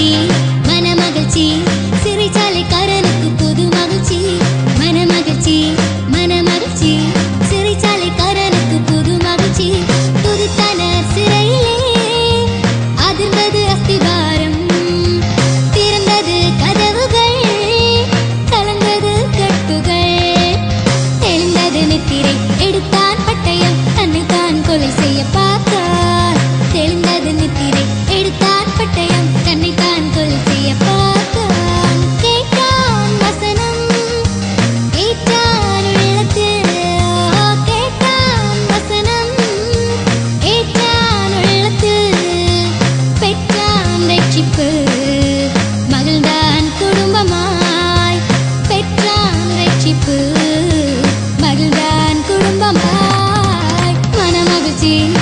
மகிழ்ச்சி மன மகிழ்ச்சி சிறைச்சாலைக்காரனுக்கு புது மகிழ்ச்சி. மன மகிழ்ச்சி மன மகிழ்ச்சி சிறைச்சாலைக்காரனுக்கு புது மகிழ்ச்சி. புதுத்தன சிறையிலே அதிர்ந்தது அஸ்திவாரம் திறந்தது கதவுகள் கலந்தது கட்டுகள். எழுந்தது நித்திரை எடுத்தான் பட்டயம் தன்னைத்தான் கொலை செய்யப்பட்ட ரட்சிப்பு மகிழ்ந்தான் குடும்பமாய். பெற்றான் ரட்சிப்பு மகிழ்ந்தான் குடும்பமாய். மனமகிழ்ச்சி